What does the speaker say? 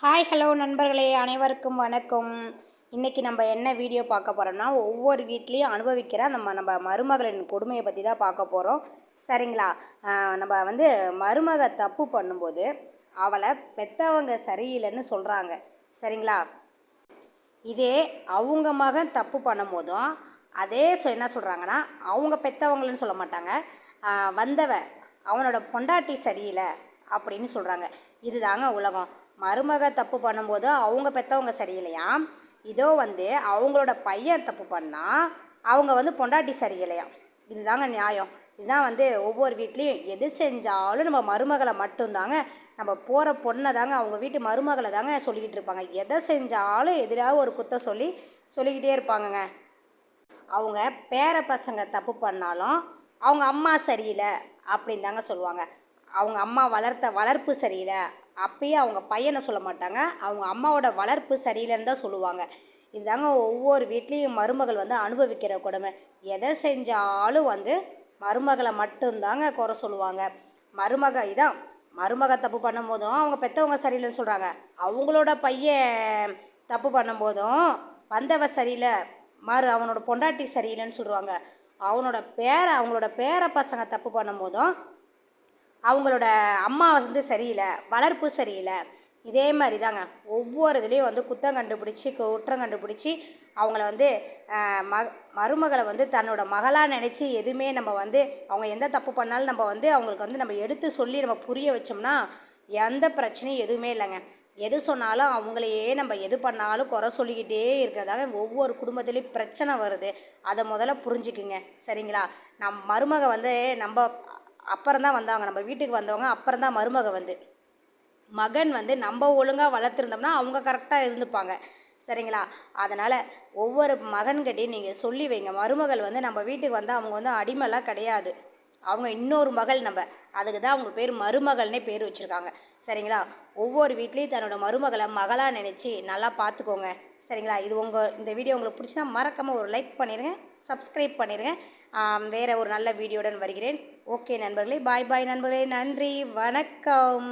Hi hello நண்பர்களே. அனைவருக்கும் வணக்கம். இன்றைக்கி நம்ம என்ன வீடியோ பார்க்க போகிறோம்னா ஒவ்வொரு வீட்லேயும் அனுபவிக்கிற நம்ம நம்ம மருமகளின் கொடுமையை பற்றி தான் பார்க்க போகிறோம் சரிங்களா? நம்ம வந்து மருமக தப்பு பண்ணும்போது அவளை பெற்றவங்க சரியில்லைன்னு சொல்கிறாங்க சரிங்களா? இதே அவங்க மகன் தப்பு பண்ணும்போதும் அதே சொ என்ன சொல்கிறாங்கன்னா அவங்க பெற்றவங்களுன்னு சொல்ல மாட்டாங்க. வந்தவ அவனோட பொண்டாட்டி சரியில்லை அப்படின்னு சொல்கிறாங்க இதுதாங்க உலகம். மருமக தப்பு பண்ணும்போது அவங்க பெற்றவங்க சரியில்லையாம் இதோ வந்து அவங்களோட பையன் தப்பு பண்ணால் அவங்க வந்து பொண்டாட்டி சரியில்லையாம் இதுதாங்க நியாயம். இதுதான் வந்து ஒவ்வொரு வீட்லேயும் எது செஞ்சாலும் நம்ம மருமகளை மட்டும்தாங்க. நம்ம போகிற பொண்ணை தாங்க அவங்க வீட்டு மருமகளை தாங்க சொல்லிக்கிட்டு இருப்பாங்க. எதை செஞ்சாலும் எதிராக ஒரு குத்தம் சொல்லி சொல்லிக்கிட்டே இருப்பாங்கங்க. அவங்க பேர பசங்க தப்பு பண்ணாலும் அவங்க அம்மா சரியில்லை அப்படின்னு தாங்க சொல்லுவாங்க. அவங்க அம்மா வளர்த்த வளர்ப்பு சரியில்லை அப்பயே அவங்க பையனை சொல்ல மாட்டாங்க. அவங்க அம்மாவோட வளர்ப்பு சரியில்லைன்னு தான் சொல்லுவாங்க. இதுதாங்க ஒவ்வொரு வீட்லேயும் மருமகள் வந்து அனுபவிக்கிற கொடுமை. எதை செஞ்சாலும் வந்து மருமகளை மட்டும்தாங்க குறை சொல்லுவாங்க. மருமக இதான் மருமக தப்பு பண்ணும்போதும் அவங்க பெற்றவங்க சரியில்லைன்னு சொல்கிறாங்க அவங்களோட பையன் தப்பு பண்ணும்போதும் வந்தவ சரியில்லை மறு அவனோட பொண்டாட்டி சரியில்லைன்னு சொல்லுவாங்க. அவனோட பேர அவங்களோட பேர பசங்க தப்பு பண்ணும்போதும் அவங்களோட அம்மா வந்து சரியில்லை வளர்ப்பு சரியில்லை. இதே மாதிரி தாங்க ஒவ்வொரு இதுலேயும் வந்து குத்தம் கண்டுபிடிச்சி குற்றம் கண்டுபிடிச்சி அவங்கள வந்து ம மருமகளை வந்து தன்னோட மகளாக நினச்சி எதுவுமே நம்ம வந்து அவங்க எந்த தப்பு பண்ணாலும் நம்ம வந்து அவங்களுக்கு வந்து நம்ம எடுத்து சொல்லி நம்ம புரிய வச்சோம்னா எந்த பிரச்சனையும் எதுவுமே இல்லைங்க. எது சொன்னாலும் அவங்களையே நம்ம எது பண்ணாலும் குறை சொல்லிக்கிட்டே இருக்கிறதால ஒவ்வொரு குடும்பத்துலேயும் பிரச்சனை வருது. அதை முதல்ல புரிஞ்சுக்குங்க. சரிங்களா? நம் மருமக வந்து நம்ம அப்புறம் தான் வந்தவங்க நம்ம வீட்டுக்கு வந்தவங்க அப்புறம் தான் மருமக வந்து. மகன் வந்து நம்ம ஒழுங்காக வளர்த்துருந்தோம்னா அவங்க கரெக்டாக இருந்துப்பாங்க. சரிங்களா? அதனால் ஒவ்வொரு மகன்கிட்டையும் நீங்கள் சொல்லி வைங்க. மருமகள் வந்து நம்ம வீட்டுக்கு வந்தால் அவங்க வந்து அடிமைலாம் கிடையாது. அவங்க இன்னொரு மகள் நம்ம. அதுக்கு தான் அவங்க பேர் மருமகள்னே பேர் வச்சுருக்காங்க. சரிங்களா? ஒவ்வொரு வீட்லேயும் தன்னோட மருமகளை மகளாக நினச்சி நல்லா பார்த்துக்கோங்க. சரிங்களா? இது உங்கள் இந்த வீடியோ உங்களுக்கு பிடிச்சினா மறக்காமல் ஒரு லைக் பண்ணிடுங்க சப்ஸ்கிரைப் பண்ணிடுங்க வேறு ஒரு நல்ல வீடியோடன் வருகிறேன். ஓகே நண்பர்களே. பாய் பாய் நண்பர்களே. நன்றி. வணக்கம்.